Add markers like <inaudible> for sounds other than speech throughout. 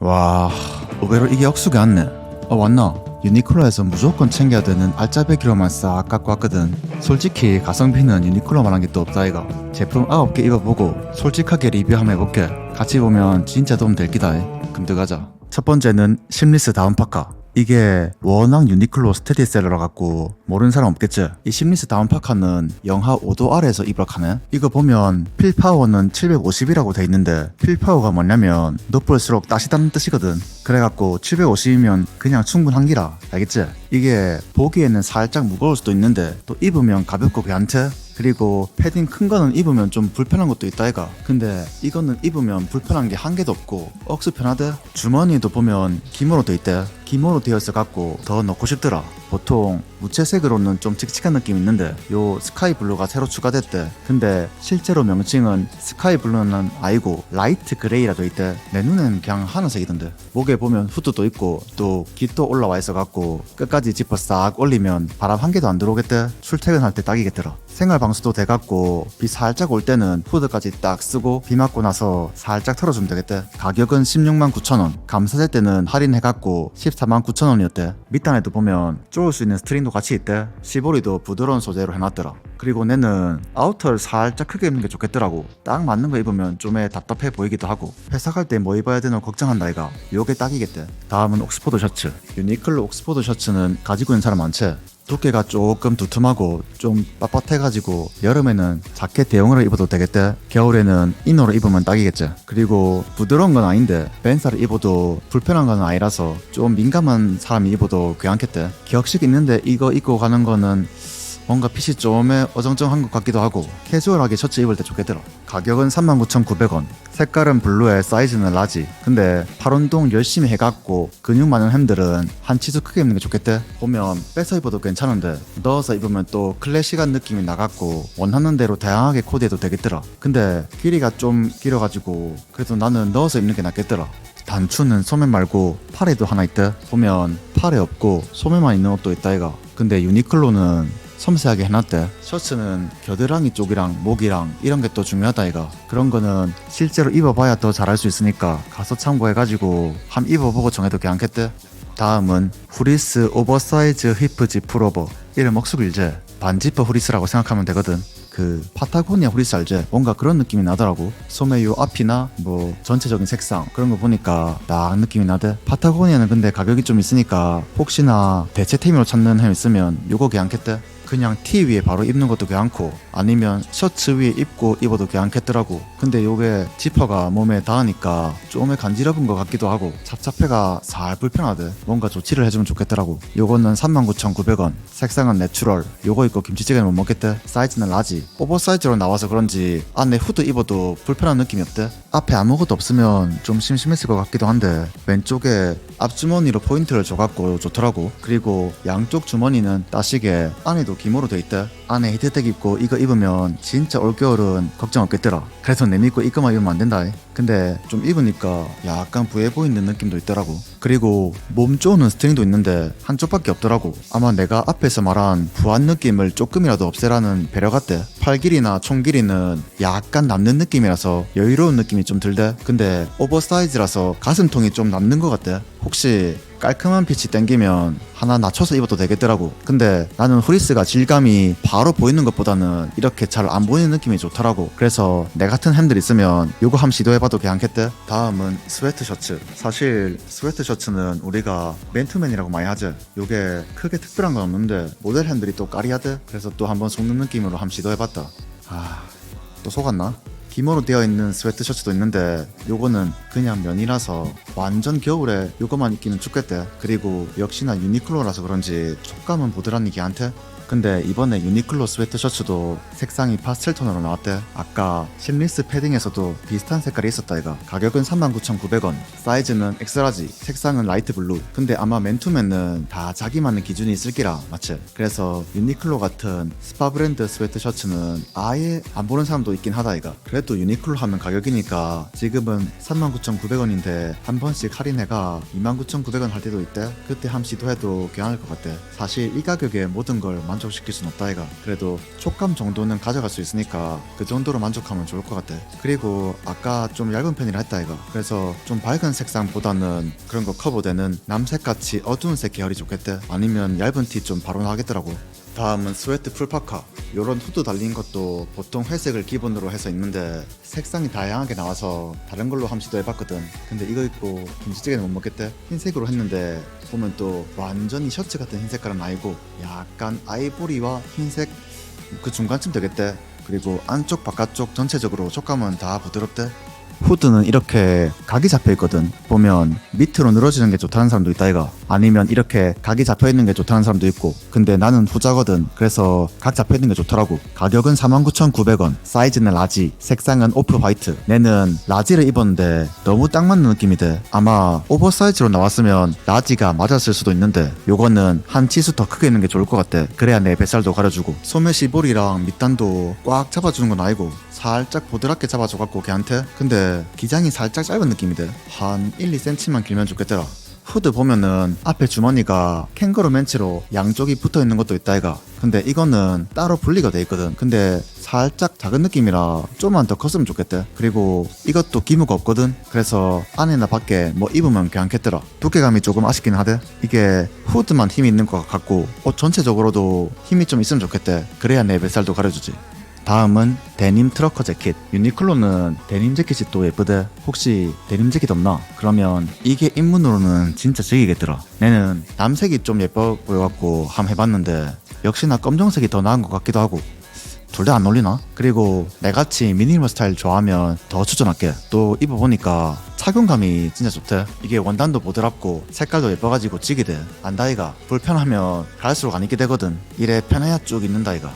와 의외로 이게 억수가 않네. 어 왔나? 유니클로에서 무조건 챙겨야 되는 알짜배기로만 싹 갖고 왔거든. 솔직히 가성비는 유니클로만 한 게 또 없다 이가 제품 9개 입어보고 솔직하게 리뷰 한번 해볼게. 같이 보면 진짜 도움 될 기다 그럼 들어가자. 첫 번째는 심리스 다운파카 이게 워낙 유니클로 스테디셀러라 갖고 모르는 사람 없겠지? 이 심리스 다운파카는 영하 5도 아래에서 입력하네. 이거 보면 필파워는 750이라고 돼 있는데 필파워가 뭐냐면 높을수록 따시다는 뜻이거든. 그래갖고 750이면 그냥 충분한 기라. 알겠지? 이게 보기에는 살짝 무거울 수도 있는데 또 입으면 가볍고 괜찮대. 그리고 패딩 큰 거는 입으면 좀 불편한 것도 있다 이가. 근데 이거는 입으면 불편한 게 한 개도 없고 억수 편하대. 주머니도 보면 기모로 돼 있대 기모로 되어 있어 갖고 더 넣고 싶더라. 보통 무채색으로는 좀 칙칙한 느낌 있는데 요 스카이 블루가 새로 추가됐대. 근데 실제로 명칭은 스카이 블루는 아니고 라이트 그레이라 돼 있대. 내 눈엔 그냥 하늘색이던데. 목에 보면 후드도 있고 또 깃도 올라와 있어 갖고 끝까지 지퍼 싹 올리면 바람 한 개도 안 들어오겠대. 출퇴근할 때 딱이겠더라 생활 방수도 돼갖고 비 살짝 올 때는 후드까지 딱 쓰고 비 맞고 나서 살짝 털어주면 되겠대. 가격은 16만 9천원. 감사제 때는 할인해갖고 14만 9천원이었대. 밑단에도 보면 쪼을 수 있는 스트링도 같이 있대. 시보리도 부드러운 소재로 해놨더라. 그리고 내는 아우터를 살짝 크게 입는 게 좋겠더라고. 딱 맞는 거 입으면 좀에 답답해 보이기도 하고. 회사 갈 때 뭐 입어야 되나 걱정한다 이가. 요게 딱이겠대. 다음은 옥스포드 셔츠. 유니클로 옥스포드 셔츠는 가지고 있는 사람 많지 두께가 조금 두툼하고 좀 빳빳해가지고 여름에는 자켓 대용으로 입어도 되겠대 겨울에는 이너로 입으면 딱이겠지 그리고 부드러운 건 아닌데 벤사를 입어도 불편한 건 아니라서 좀 민감한 사람이 입어도 괜찮겠대 격식 있는데 이거 입고 가는 거는 뭔가 핏이 좀 어정쩡한 것 같기도 하고 캐주얼하게 셔츠 입을 때 좋겠더라 가격은 39,900원. 색깔은 블루에 사이즈는 라지. 근데 팔 운동 열심히 해갖고 근육 많은 햄들은 한 치수 크게 입는 게 좋겠대? 보면 빼서 입어도 괜찮은데 넣어서 입으면 또 클래식한 느낌이 나갖고 원하는 대로 다양하게 코디해도 되겠더라. 근데 길이가 좀 길어가지고 그래도 나는 넣어서 입는 게 낫겠더라. 단추는 소매 말고 팔에도 하나 있대. 보면 팔에 없고 소매만 있는 옷도 있다 이가. 근데 유니클로는 섬세하게 해놨대. 셔츠는 겨드랑이 쪽이랑 목이랑 이런 게 또 중요하다 이가 그런 거는 실제로 입어봐야 더 잘할 수 있으니까 가서 참고해가지고 한 입어보고 정해도 괜찮겠대. 다음은 후리스 오버사이즈 히프지 풀오버. 이름 억수 길제. 반지퍼 후리스라고 생각하면 되거든. 그 파타고니아 후리스 알제 뭔가 그런 느낌이 나더라고. 소매 요 앞이나 뭐 전체적인 색상 그런 거 보니까 딱 느낌이 나대. 파타고니아는 근데 가격이 좀 있으니까 혹시나 대체템으로 찾는 햄 있으면 요거 괜찮겠대 그냥 티 위에 바로 입는 것도 괜찮고 아니면 셔츠 위에 입고 입어도 괜찮겠더라고. 근데 요게 지퍼가 몸에 닿으니까 좀에 간지러운 것 같기도 하고 잡잡해가 살 불편하대. 뭔가 조치를 해주면 좋겠더라고. 요거는 39,900원. 색상은 내추럴. 요거 입고 김치찌개는 못 먹겠대. 사이즈는 라지. 오버사이즈로 나와서 그런지 안에 후드 입어도 불편한 느낌이 없대 앞에 아무것도 없으면 좀 심심했을 것 같기도 한데 왼쪽에 앞주머니로 포인트를 줘갖고 좋더라고. 그리고 양쪽 주머니는 따시게 안에도 기모로 돼 있대 안에 히트텍 입고 이거 입으면 진짜 올겨울은 걱정 없겠더라. 그래서 내 믿고 이거만 입으면 안 된다 근데 좀 입으니까 약간 부해 보이는 느낌도 있더라고. 그리고 몸 쪼는 스트링도 있는데 한쪽밖에 없더라고. 아마 내가 앞에서 말한 부한 느낌을 조금이라도 없애라는 배려 같대. 팔 길이나 총 길이는 약간 남는 느낌이라서 여유로운 느낌이 좀 들대. 근데 오버사이즈라서 가슴통이 좀 남는 것 같대. 혹시 깔끔한 핏이 땡기면 하나 낮춰서 입어도 되겠더라고. 근데 나는 후리스가 질감이 바로 보이는 것보다는 이렇게 잘 안 보이는 느낌이 좋더라고. 그래서 내 같은 햄들 있으면 요거 한번 시도해봐도 괜찮겠대? 다음은 스웨트 셔츠. 사실 스웨트 셔츠는 우리가 맨투맨이라고 많이 하지. 요게 크게 특별한 건 없는데 모델 햄들이 또 까리하대? 그래서 또 한번 속는 느낌으로 한번 시도해봤다. 아 또 속았나? 기모로 되어 있는 스웨트 셔츠도 있는데 요거는 그냥 면이라서 완전 겨울에 요거만 입기는 춥겠대. 그리고 역시나 유니클로라서 그런지 촉감은 보드라니 걔한테 근데 이번에 유니클로 스웨트 셔츠도 색상이 파스텔 톤으로 나왔대. 아까 심리스 패딩에서도 비슷한 색깔이 있었다 이가 가격은 39,900원. 사이즈는 엑스라지 색상은 라이트 블루. 근데 아마 맨투맨은 다 자기만의 기준이 있을 기라 맞지? 그래서 유니클로 같은 스파 브랜드 스웨트 셔츠는 아예 안 보는 사람도 있긴 하다 이가 그래도 유니클로 하면 가격이니까 지금은 39,900원인데 한 번씩 할인해가 29,900원 할 때도 있대. 그때 함 시도해도 괜찮을 것 같대. 사실 이 가격에 모든 걸 만족 만족시킬 순 없다 이가. 그래도 촉감 정도는 가져갈 수 있으니까 그 정도로 만족하면 좋을 것 같아. 그리고 아까 좀 얇은 편이라 했다 이가. 그래서 좀 밝은 색상보다는 그런 거 커버되는 남색같이 어두운 색 계열이 좋겠대. 아니면 얇은 티 좀 바로 나겠더라고 다음은 스웨트 풀파카. 요런 후드 달린 것도 보통 회색을 기본으로 해서 입는데 색상이 다양하게 나와서 다른 걸로 함 시도해봤거든. 근데 이거 입고 김치찌개는 못 먹겠대? 흰색으로 했는데 보면 또 완전히 셔츠 같은 흰 색깔은 아니고 약간 아이보리와 흰색? 그 중간쯤 되겠대. 그리고 안쪽 바깥쪽 전체적으로 촉감은 다 부드럽대 후드는 이렇게 각이 잡혀 있거든. 보면 밑으로 늘어지는 게 좋다는 사람도 있다 이가. 아니면 이렇게 각이 잡혀 있는 게 좋다는 사람도 있고. 근데 나는 후자거든. 그래서 각 잡혀 있는 게 좋더라고. 가격은 49,900원. 사이즈는 라지. 색상은 오프 화이트. 내는 라지를 입었는데 너무 딱 맞는 느낌이 돼. 아마 오버사이즈로 나왔으면 라지가 맞았을 수도 있는데 요거는 한 치수 더 크게 있는 게 좋을 것 같아. 그래야 내 뱃살도 가려주고. 소매 시볼이랑 밑단도 꽉 잡아주는 건 아니고 살짝 보드랍게 잡아줘갖고 걔한테. 근데 기장이 살짝 짧은 느낌이 돼한 1, 2cm만 길면 좋겠더라. 후드 보면은 앞에 주머니가 캥거루 멘치로 양쪽이 붙어 있는 것도 있다 이가. 근데 이거는 따로 분리가 돼 있거든. 근데 살짝 작은 느낌이라 좀만 더 컸으면 좋겠대. 그리고 이것도 기무가 없거든. 그래서 안에나 밖에 뭐 입으면 괜찮겠더라. 두께감이 조금 아쉽긴 하대. 이게 후드만 힘이 있는 것 같고 옷 전체적으로도 힘이 좀 있으면 좋겠대. 그래야 내 뱃살도 가려주지 다음은 데님 트러커 재킷. 유니클로는 데님 재킷이 또 예쁘대. 혹시 데님 재킷 없나? 그러면 이게 입문으로는 진짜 즐기겠더라 내는 남색이 좀 예뻐 보여갖고 한번 해봤는데 역시나 검정색이 더 나은 것 같기도 하고. 둘 다 안 어울리나? 그리고 내같이 미니멀 스타일 좋아하면 더 추천할게. 또 입어보니까 착용감이 진짜 좋대. 이게 원단도 보드랍고 색깔도 예뻐가지고 찌기대. 안다이가. 불편하면 갈수록 안 입게 되거든. 이래 편해야 쭉 입는다이가.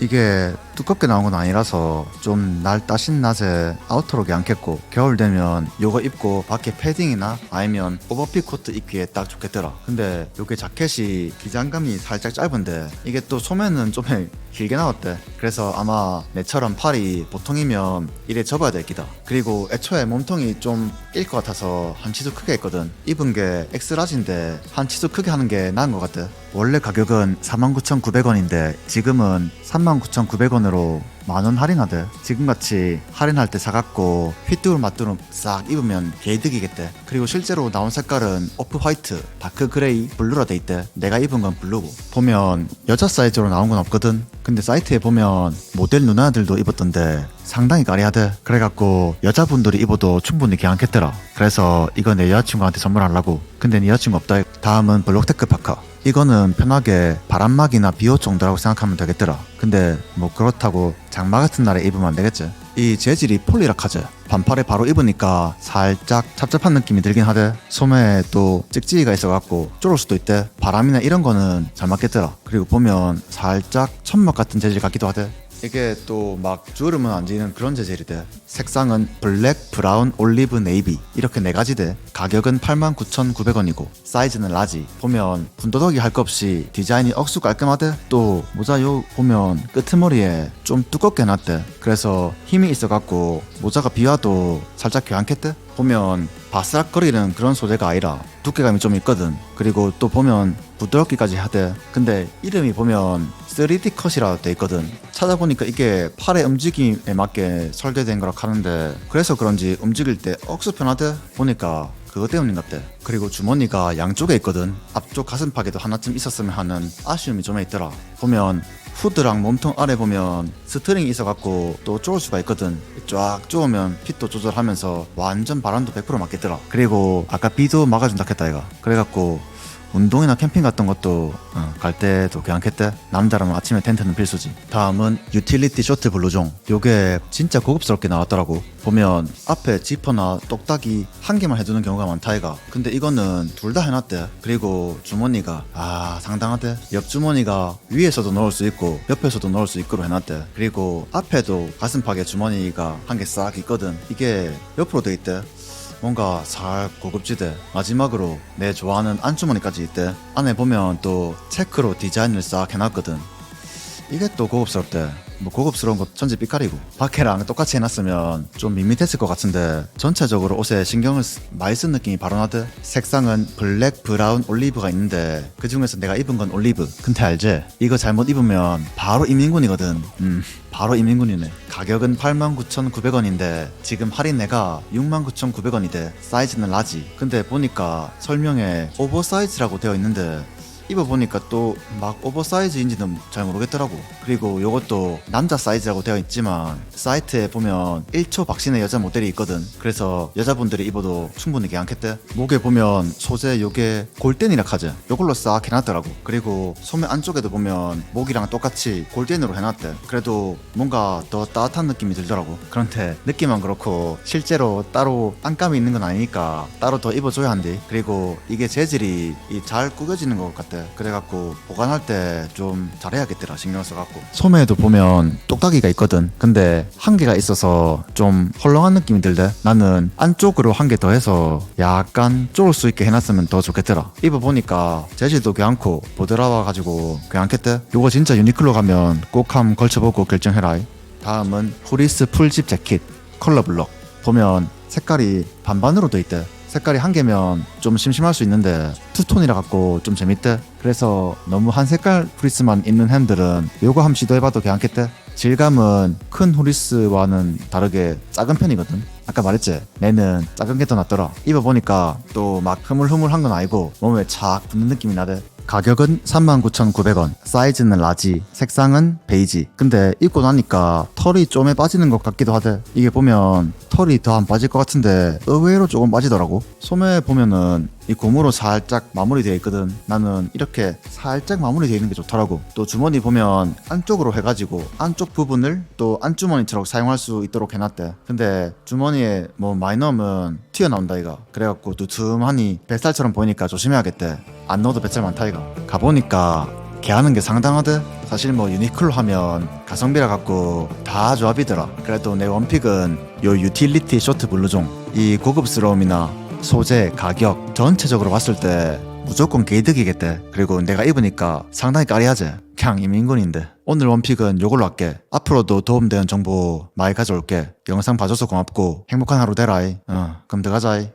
이게 두껍게 나온 건 아니라서 좀 날 따신 낮에 아우터룩이 않겠고 겨울 되면 요거 입고 밖에 패딩이나 아니면 오버핏 코트 입기에 딱 좋겠더라. 근데 요게 자켓이 기장감이 살짝 짧은데 이게 또 소매는 좀 <laughs> 길게 나왔대. 그래서 아마 내처럼 팔이 보통이면 이래 접어야 될 기다. 그리고 애초에 몸통이 좀 낄 것 같아서 한 치수 크게 했거든. 입은 게 엑스라지인데 한 치수 크게 하는 게 나은 것 같아. 원래 가격은 49,900원인데 지금은 39,900원으로 만 원 할인하대 지금같이 할인할 때 사갖고 휘뚜루 마뚜루 싹 입으면 개이득이겠대. 그리고 실제로 나온 색깔은 오프 화이트, 다크 그레이, 블루라 돼 있대. 내가 입은 건 블루고. 보면 여자 사이즈로 나온 건 없거든. 근데 사이트에 보면 모델 누나들도 입었던데 상당히 까리하대. 그래갖고 여자분들이 입어도 충분히 괜찮겠더라. 그래서 이거 내 여자친구한테 선물하려고. 근데 네 여자친구 없다. 다음은 블록테크 파카 이거는 편하게 바람막이나 비옷 정도라고 생각하면 되겠더라. 근데 뭐 그렇다고 장마 같은 날에 입으면 안 되겠지. 이 재질이 폴리라카제 반팔에 바로 입으니까 살짝 찹찹한 느낌이 들긴 하대. 소매에 또 찍찍이가 있어갖고 쫄을 수도 있대. 바람이나 이런 거는 잘 맞겠더라. 그리고 보면 살짝 천막 같은 재질 같기도 하대 이게 또 막 주름은 안 지는 그런 재질이대 색상은 블랙, 브라운, 올리브, 네이비. 이렇게 네 가지 돼. 가격은 89,900원이고 사이즈는 라지. 보면 군더더기 할거 없이 디자인이 억수 깔끔하대. 또 모자 요 보면 끄트머리에 좀 두껍게 해놨대. 그래서 힘이 있어갖고 모자가 비와도 살짝 괜찮겠대. 보면 바스락거리는 그런 소재가 아니라 두께감이 좀 있거든. 그리고 또 보면 부드럽기까지 하대. 근데 이름이 보면 3D 컷이라 돼 있거든. 찾아보니까 이게 팔의 움직임에 맞게 설계된 거라 하는데 그래서 그런지 움직일 때 억수 편하대 보니까 그거 때문인갑대 그리고 주머니가 양쪽에 있거든. 앞쪽 가슴팍에도 하나쯤 있었으면 하는 아쉬움이 좀 있더라. 보면 후드랑 몸통 아래 보면 스트링이 있어갖고 또 쪼을 수가 있거든. 쫙 쪼으면 핏도 조절하면서 완전 바람도 100% 맞겠더라. 그리고 아까 비도 막아준다 했다 이가. 그래갖고 운동이나 캠핑 같은 것도 어, 갈 때도 괜찮겠대 남자라면 아침에 텐트는 필수지. 다음은 유틸리티 쇼트 블루종. 요게 진짜 고급스럽게 나왔더라고. 보면 앞에 지퍼나 똑딱이 한 개만 해두는 경우가 많다 이가 근데 이거는 둘 다 해놨대. 그리고 주머니가 아 상당하대. 옆 주머니가 위에서도 넣을 수 있고 옆에서도 넣을 수 있도록 해놨대. 그리고 앞에도 가슴팍에 주머니가 한 개 싹 있거든. 이게 옆으로 돼 있대 뭔가 살 고급지대 마지막으로 내 좋아하는 안주머니까지 있대. 안에 보면 또 체크로 디자인을 싹 해놨거든. 이게 또 고급스럽대 뭐 고급스러운 거 전체 삐까리고 밖에랑 똑같이 해놨으면 좀 밋밋했을 것 같은데 전체적으로 옷에 신경을 쓰- 많이 쓴 느낌이 바로 나듯 색상은 블랙, 브라운, 올리브가 있는데 그 중에서 내가 입은 건 올리브. 근데 알지? 이거 잘못 입으면 바로 이민군이거든. 음 바로 이민군이네. 가격은 89,900원인데 지금 할인 내가 69,900원이대. 사이즈는 라지. 근데 보니까 설명에 오버사이즈라고 되어 있는데 입어보니까 또 막 오버사이즈인지는 잘 모르겠더라고. 그리고 요것도 남자 사이즈라고 되어 있지만 사이트에 보면 1초 박신의 여자 모델이 있거든. 그래서 여자분들이 입어도 충분히 괜찮겠대. 목에 보면 소재 요게 골덴이라 하지 요걸로 싹 해놨더라고. 그리고 소매 안쪽에도 보면 목이랑 똑같이 골덴으로 해놨대. 그래도 뭔가 더 따뜻한 느낌이 들더라고. 그런데 느낌만 그렇고 실제로 따로 안감이 있는 건 아니니까 따로 더 입어줘야 한대 그리고 이게 재질이 이잘 구겨지는 것 같대 그래갖고 보관할 때 좀 잘해야겠더라 신경 써갖고. 소매에도 보면 똑딱이가 있거든. 근데 한 개가 있어서 좀 헐렁한 느낌이 들대 나는 안쪽으로 한 개 더 해서 약간 쪼을 수 있게 해놨으면 더 좋겠더라. 입어보니까 재질도 괜찮고 보드라와가지고 괜찮겠대? 요거 진짜 유니클로 가면 꼭 한번 걸쳐보고 결정해라 다음은 후리스 풀집 재킷 컬러 블럭. 보면 색깔이 반반으로 돼 있대. 색깔이 한 개면 좀 심심할 수 있는데 투톤이라 갖고 좀 재밌대 그래서 너무 한 색깔 후리스만 있는 햄들은 요거 한번 시도해봐도 괜찮겠대? 질감은 큰 후리스와는 다르게 작은 편이거든. 아까 말했지? 내는 작은 게 더 낫더라. 입어보니까 또 막 흐물흐물한 건 아니고 몸에 착 붙는 느낌이 나대. 가격은 39,900원. 사이즈는 라지 색상은 베이지. 근데 입고 나니까 털이 좀에 빠지는 것 같기도 하대. 이게 보면 털이 더 안 빠질 것 같은데 의외로 조금 빠지더라고. 소매 보면은 이 고무로 살짝 마무리되어 있거든. 나는 이렇게 살짝 마무리되어 있는 게 좋더라고. 또 주머니 보면 안쪽으로 해가지고 안쪽 부분을 또 안주머니처럼 사용할 수 있도록 해놨대. 근데 주머니에 뭐 많이 넣으면 튀어나온다 이가 그래갖고 두툼하니 뱃살처럼 보이니까 조심해야겠대. 안 넣어도 뱃살 많다 이가 가보니까 개하는 게 상당하대. 사실 뭐 유니클로 하면 가성비라 갖고 다 조합이더라. 그래도 내 원픽은 요 유틸리티 쇼트 블루종. 이 고급스러움이나 소재 가격 전체적으로 봤을 때 무조건 개이득이겠대. 그리고 내가 입으니까 상당히 까리하지. 그냥 이민군인데. 오늘 원픽은 요걸로 할게. 앞으로도 도움되는 정보 많이 가져올게. 영상 봐줘서 고맙고 행복한 하루 되라이. 어 그럼 들어가자이